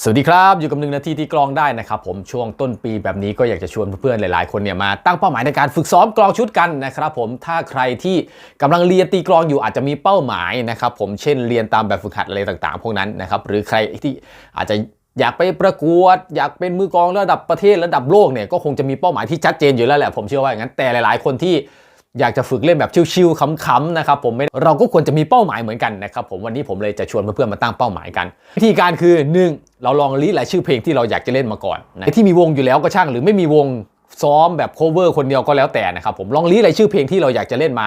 สวัสดีครับอยู่กับหนึ่งนาทีที่กลองได้นะครับผมช่วงต้นปีแบบนี้ก็อยากจะชวนเพื่อนๆหลายๆคนเนี่ยมาตั้งเป้าหมายในการฝึกซ้อมกลองชุดกันนะครับผมถ้าใครที่กำลังเรียนตีกลองอยู่อาจจะมีเป้าหมายนะครับผมเช่นเรียนตามแบบฝึกหัดอะไรต่างๆ พวกนั้นนะครับหรือใครที่อาจจะอยากไปประกวด อยากเป็นมือกลองระดับประเทศระดับโลกเนี่ยก็คงจะมีเป้าหมายที่ชัดเจนอยู่แล้วแหละผมเชื่อว่าอย่างนั้นแต่หลาย ๆ คนที่อยากจะฝึกเล่นแบบชิวๆขำๆนะครับผมเราก็ควรจะมีเป้าหมายเหมือนกันนะครับผมวันนี้ผมเลยจะชวนเพื่อนๆมาตั้งเป้าหมายกัน วิธีการคือ 1. เราลองลิสต์รายชื่อเพลงที่เราอยากจะเล่นมาก่อนนะที่มีวงอยู่แล้วก็ช่างหรือไม่มีวงซ้อมแบบ cover คนเดียวก็แล้วแต่นะครับผมลองลิสต์รายชื่อเพลงที่เราอยากจะเล่นมา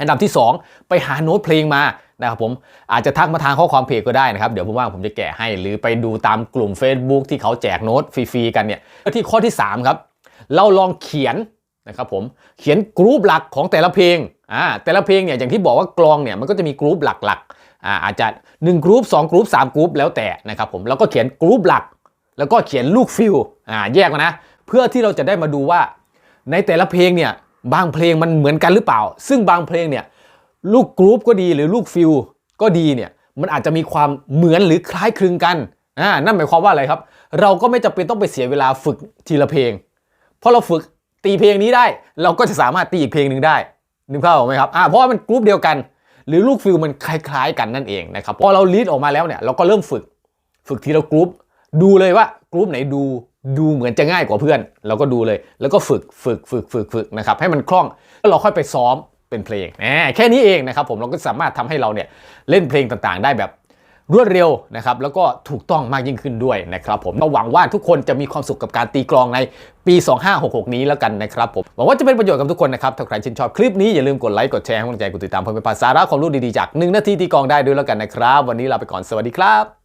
อันดับที่ 2 ไปหาโน้ตเพลงมานะครับผมอาจจะทักมาทางข้อความเพจก็ได้นะครับ เดี๋ยวผมว่างผมจะแกะให้ หรือไปดูตามกลุ่ม Facebook ที่เขาแจกโน้ตฟรีๆกันเนี่ยที่ข้อที่ 3 ครับ เราลองเขียนนะครับผมเขียนกรุ๊ปหลักของแต่ละเพลง อ่าแต่ละเพลงเนี่ยอย่างที่บอกว่ากลองเนี่ยมันก็จะมีกรุ๊ปหลักๆอ่าอาจจะ1กรุ๊ป2กรุ๊ป3กรุ๊ปแล้วแต่นะครับผมแล้วก็เขียนกรุ๊ปหลัก แล้วก็เขียนลูกฟิลอ่าแยกมานะ เพื่อที่เราจะได้มาดูว่า ในแต่ละเพลงเนี่ยบางเพลงมันเหมือนกันหรือเปล่า ซึ่งบางเพลงเนี่ยลูกกรุ๊ปก็ดีหรือลูกฟิลก็ดีเนี่ยมันอาจจะมีความเหมือนหรือคล้ายคลึงกันอ่านั่นหมายความว่าอะไรครับ เราก็ไม่จำเป็นต้องไปเสียเวลาฝึกทีละเพลงเพราะเราฝึกตีเพลงนี้ได้ เราก็จะสามารถตีอีกเพลงหนึ่งได้ นึกภาพออกไหมครับอ่าเพราะว่ามันกรุ๊ปเดียวกัน หรือลูกฟิลมันคล้ายๆ กันนั่นเองนะครับพอเราลีดออกมาแล้วเนี่ยเราก็เริ่มฝึกฝึกทีละกรุ๊ปดูเลยว่ากรุ๊ปไหนดูดูเหมือนจะง่ายกว่าเพื่อน เราก็ดูเลย แล้วก็ฝึกฝึกฝึกฝึกฝึกนะครับให้มันคล่องแล้วเราค่อยไปซ้อมเป็นเพลงแหมแค่นี้เองนะครับผมเราก็สามารถทำให้เราเนี่ยเล่นเพลงต่างๆ ได้แบบ รวดเร็วนะครับแล้วก็ถูกต้องมากยิ่งขึ้นด้วยนะครับผมก็หวังว่าทุกคนจะมีความสุขกับการตีกลองในปี 2566 นี้แล้วกันนะครับผมหวังว่าจะเป็นประโยชน์กับทุกคนนะครับถ้าใครชื่นชอบคลิปนี้อย่าลืมกดไลค์กดแชร์ให้กำลังใจกดติดตามเพื่อเป็นภาษาระความรู้ดีๆจากหนึ่งนาทีตีกลองได้ด้วยแล้วกันนะครับ วันนี้ลาไปก่อนสวัสดีครับ